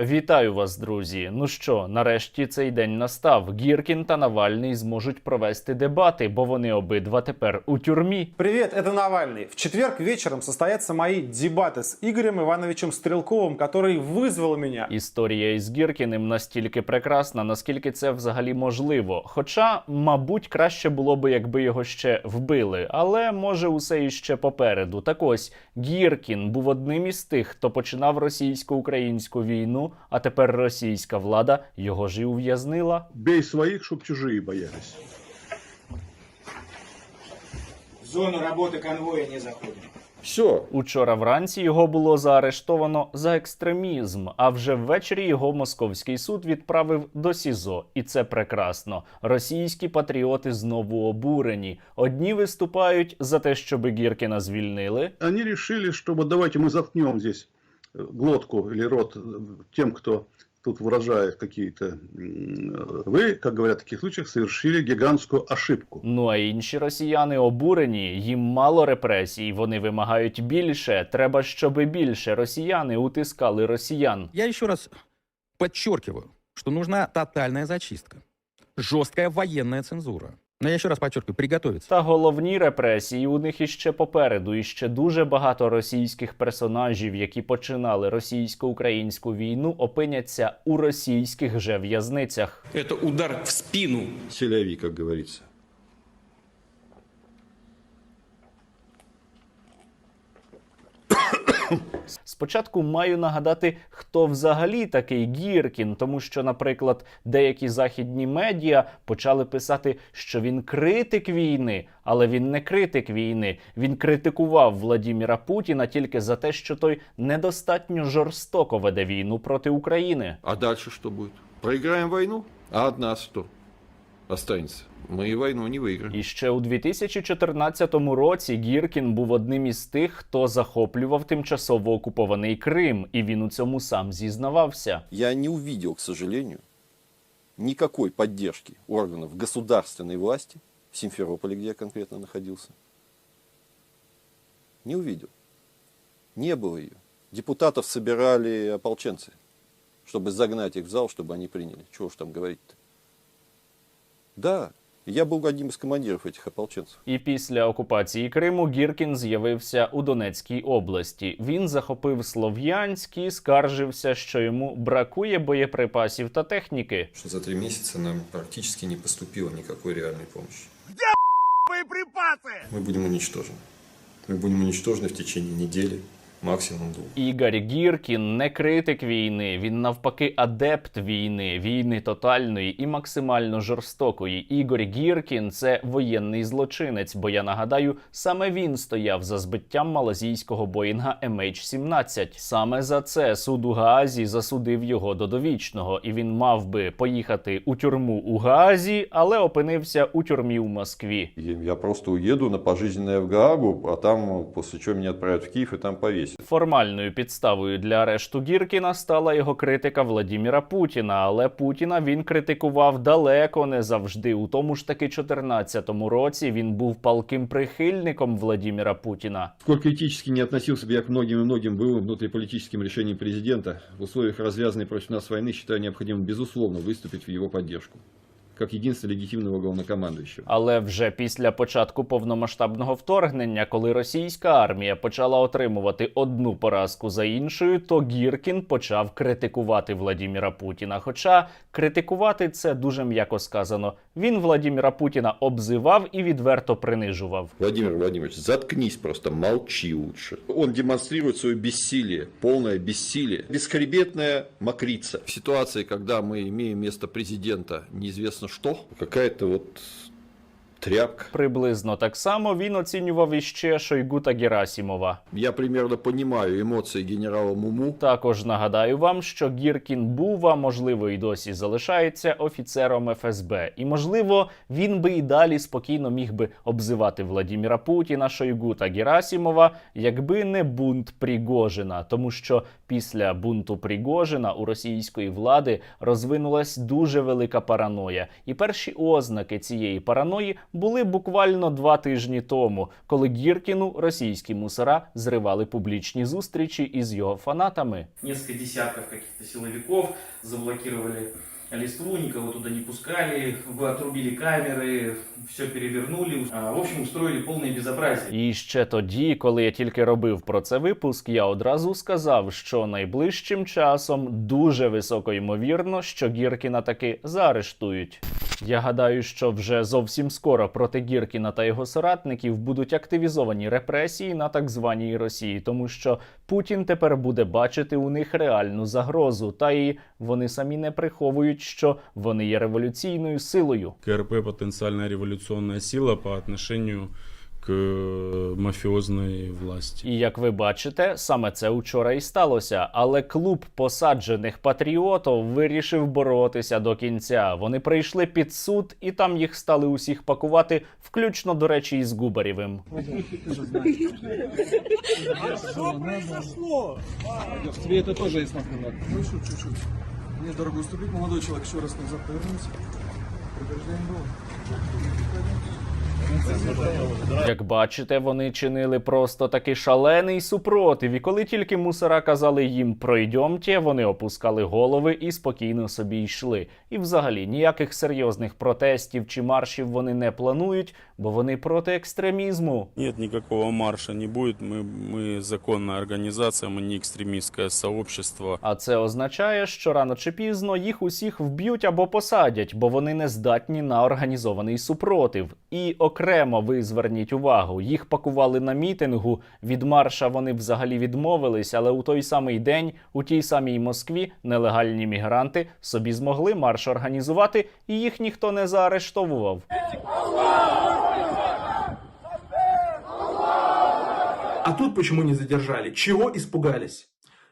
Вітаю вас, друзі. Ну що, нарешті цей день настав. Гіркін та Навальний зможуть провести дебати, бо вони обидва тепер у тюрмі. Привет, это Навальный. В четверг вечером состоятся мои дебаты с Игорем Ивановичем Стрелковым, который вызвал меня. Історія із Гіркіним настільки прекрасна, наскільки це взагалі можливо. Хоча, мабуть, краще було би, якби його ще вбили. Але може усе іще попереду. Так ось Гіркін був одним із тих, хто починав російсько-українську війну, а тепер російська влада його ж і ув'язнила. Бей своих, чтоб чужие боялись. В зону работы конвоя не заходим. Все. Учора вранці його було заарештовано за екстремізм. А вже ввечері його московський суд відправив до СІЗО, і це прекрасно. Російські патріоти знову обурені. Одні виступають за те, щоб Гіркіна звільнили. Они решили, чтобы давайте мы заткнем здесь э, глотку или рот э, тем, кто тут выражает какие-то... м, э, Вы, как говорят в таких случаях, совершили гигантскую ошибку. Ну а інші росіяни обурені. Їм мало репресій. Вони вимагають більше. Треба, щоб більше росіяни утискали росіян. Я еще раз подчеркиваю, что нужна тотальная зачистка, жесткая военная цензура. Но я ще раз підчеркую, приготовиться. Та головні репресії у них іще попереду. І ще дуже багато російських персонажів, які починали російсько-українську війну, опиняться у російських же в'язницях. Це удар в спину. сіляві, як говорится. Спочатку маю нагадати, хто взагалі такий Гіркін, тому що, наприклад, деякі західні медіа почали писати, що він критик війни, але він не критик війни. Він критикував Владіміра Путіна тільки за те, що той недостатньо жорстоко веде війну проти України. А дальше что будет? Проиграем войну? А от нас останется? Мы и войну не выиграем. І ще у 2014 році Гіркін був одним із тих, хто захоплював тимчасово окупований Крим, і він у цьому сам зізнавався. я не увидел, к сожалению, никакой поддержки органов государственной власти в Симферополе, где я конкретно находился. Не увидел. Не было ее. Депутатов собирали ополченцы, чтобы загнать их в зал, чтобы они приняли. Чего уж там говорить-то. Да, я был одним из командиров этих ополченцев. І після окупації Криму Гіркін з'явився у Донецькій області. Він захопив Слов'янськ і скаржився, що йому бракує боєприпасів та техніки. что за три месяца нам практически не поступило никакой реальной помощи. Мы будем уничтожены. Мы будем уничтожены в течение недели, максимум двух. Ігор Гіркін не критик війни, він навпаки адепт війни, війни тотальної і максимально жорстокої. Ігор Гіркін це воєнний злочинець, бо я нагадаю, саме він стояв за збиттям малазійського боїнга MH17. Саме за це суд у Гаазі засудив його до довічного, і він мав би поїхати у тюрму у Гаазі, але опинився у тюрмі у Москві. Я просто уеду на пожизненное в Гаагу, а там, после чего меня отправят в Киев и там повесят. Формальною підставою для арешту Гіркіна стала його критика Владіміра Путіна, але Путіна він критикував далеко не завжди. У тому ж таки 14-му році він був палким прихильником Владіміра Путіна. Сколь критически не относился бы я к многим и многим былым внутриполитическим решениям президента, в условиях развязанной против нас войны считаю необходимым безусловно выступить в его поддержку, как єдиного легітимного головнокомандуючого. Але вже після початку повномасштабного вторгнення, коли російська армія почала отримувати одну поразку за іншою, то Гіркін почав критикувати Владіміра Путіна. Хоча критикувати це дуже м'яко сказано. Він Владіміра Путіна обзивав і відверто принижував. Владимир Владимирович, заткнись просто, молчи лучше. Он демонстрирует свое бессилие, полное бессилие, бесхребетная мокрица. В ситуации, когда мы имеем место президента неизвестно что, какая-то вот тряпка. Приблизно так само він оцінював іще Шойгу та Герасімова. Я примерно понимаю эмоции генерала Муму. Також нагадаю вам, що Гіркін був, а можливо, і досі залишається офіцером ФСБ. І можливо, він би і далі спокійно міг би обзивати Владіміра Путіна, Шойгу та Герасімова, якби не бунт Пригожина. Тому що після бунту Пригожина у російської влади розвинулась дуже велика параноя. І перші ознаки цієї параної були буквально два тижні тому, коли Гіркіну російські мусора зривали публічні зустрічі із його фанатами. несколько десятков каких-то силовиков, заблокировали листву, никого туда не пускали, отрубили камеры, все перевернули. В общем, устроили полное безобразие. І ще тоді, коли я тільки робив про це випуск, я одразу сказав, що найближчим часом дуже високо ймовірно, що Гіркіна таки заарештують. Я гадаю, що вже зовсім скоро проти Гіркіна та його соратників будуть активізовані репресії на так званій Росії, тому що Путін тепер буде бачити у них реальну загрозу, та і вони самі не приховують, що вони є революційною силою. КРП потенціальна революційна сила по отношению к э, мафиозной власти. І як ви бачите, саме це учора і сталося. Але клуб посаджених патріотів вирішив боротися до кінця. Вони прийшли під суд, і там їх стали усіх пакувати, включно, до речі, із Губарєвим. Тебе это тоже есть например. Ну, шут, шут, шут. Мне дорого уступить, молодой человек, еще раз назад повернулся. Предупреждение было. Як бачите, вони чинили просто такий шалений супротив. І коли тільки мусора казали їм пройдьомте, вони опускали голови і спокійно собі йшли. І взагалі ніяких серйозних протестів чи маршів вони не планують, бо вони проти екстремізму. Нет никакого марша не будет. Мы, мы законная организация, мы не экстремистское сообщество. А це означає, що рано чи пізно їх усіх вб'ють або посадять, бо вони не здатні на організований супротив. І окремо ви зверніть увагу, їх пакували на мітингу. Від марша вони взагалі відмовились, але у той самий день, у тій самій Москві, нелегальні мігранти собі змогли марш організувати, і їх ніхто не заарештовував. А Тут почему не задержали? Чего испугались?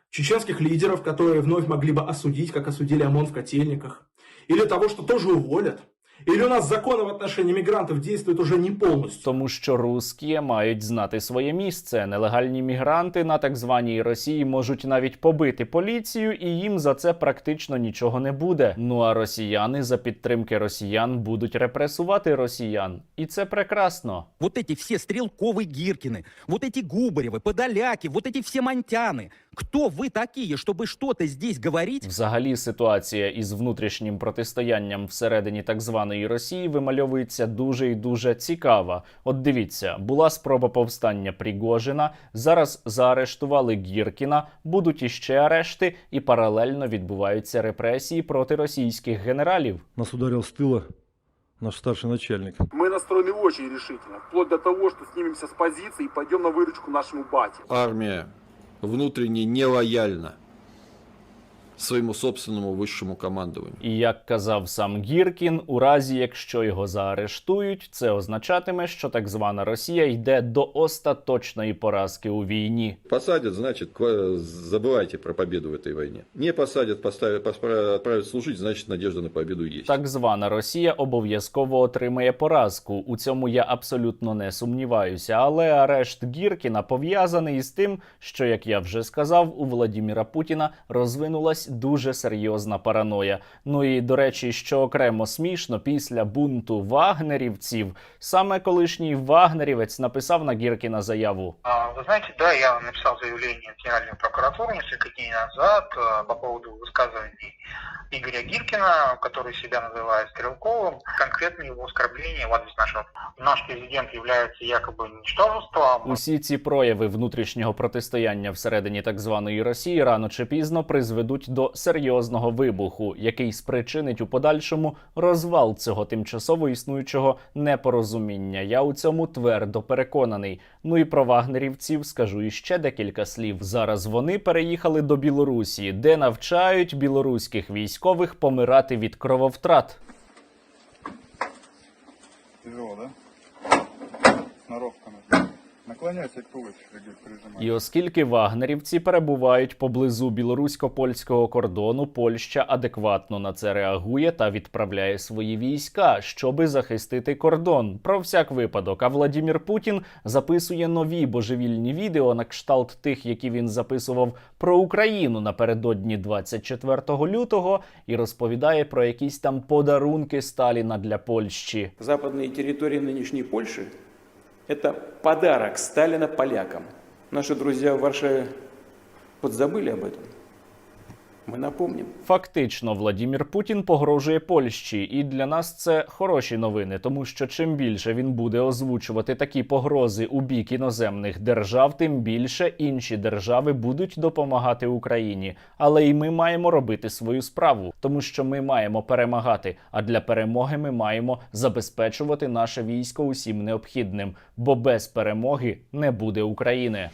Чеченских лидеров, которые вновь могли бы осудить, как осудили ОМОН в котельниках? Или того, что тоже уволят? Или у нас законы в отношении мигрантов действуют уже не полностью? Тому що русські мають знати своє місце. Нелегальні мігранти на так званій Росії можуть навіть побити поліцію, і їм за це практично нічого не буде. Ну а росіяни за підтримки росіян будуть репресувати росіян, і це прекрасно. Вот эти все Стрелковы Гиркины, вот эти Губаревы, Подоляки, вот эти все Монтяны. Кто вы такие, чтобы что-то здесь говорить? Взагалі, ситуація із внутрішнім протистоянням всередині так званої Росії вимальовується дуже і дуже цікава. От дивіться, була спроба повстання Пригожина. Зараз заарештували Гіркіна, будуть іще арешти, і паралельно відбуваються репресії проти російських генералів. Нас ударил с тыла наш старший начальник. Мы настроены очень решительно, вплоть до того, что снимемся с позиции и пойдем на выручку нашему бате. Армия внутренне нелояльна своему собственному высшему командованию. І як казав сам Гіркін, у разі якщо його заарештують, це означатиме, що так звана Росія йде до остаточної поразки у війні. Посадят, значит, ква- забывайте про победу в этой войне. Не посадят, поставят, поспра- отправят служить, значит, надежда на победу есть. Так звана Росія обов'язково отримає поразку. У цьому я абсолютно не сумніваюся. Але арешт Гіркіна пов'язаний із тим, що, як я вже сказав, у Владіміра Путіна розвинулась дуже серйозна параноя. Ну і до речі, що окремо смішно, після бунту вагнерівців саме колишній вагнерівець написав на Гіркіна заяву. Вы знаете, да, я написал заявление в Генеральную прокуратуру несколько дней назад э, по поводу высказываний Игоря Гиркина, который себя называет Стрелковым, конкретно его оскорбления в адрес нашего. Наш президент является якобы ничтожеством. Усі ці прояви внутрішнього протистояння всередині так званої Росії рано чи пізно призведуть до серйозного вибуху, який спричинить у подальшому розвал цього тимчасово існуючого непорозуміння. Я у цьому твердо переконаний. Ну і про вагнерівців скажу іще декілька слів. Зараз вони переїхали до Білорусі, де навчають білоруських військових помирати від крововтрат. Тяжело, да? Сноровка нужна. Наклоняйся к трубочке, где. І оскільки вагнерівці перебувають поблизу білорусько-польського кордону, Польща адекватно на це реагує та відправляє свої війська, щоби захистити кордон. Про всяк випадок. А Владімір Путін записує нові божевільні відео на кшталт тих, які він записував про Україну напередодні 24 лютого, і розповідає про якісь там подарунки Сталіна для Польщі. Западные территории нынешней Польши – это подарок Сталина полякам. Наши друзья в Варшаве подзабыли об этом. Мы напомним. Фактично, Владімір Путін погрожує Польщі, і для нас це хороші новини, тому що чим більше він буде озвучувати такі погрози у бік іноземних держав, тим більше інші держави будуть допомагати Україні. Але й ми маємо робити свою справу, тому що ми маємо перемагати. А для перемоги ми маємо забезпечувати наше військо усім необхідним, бо без перемоги не буде України.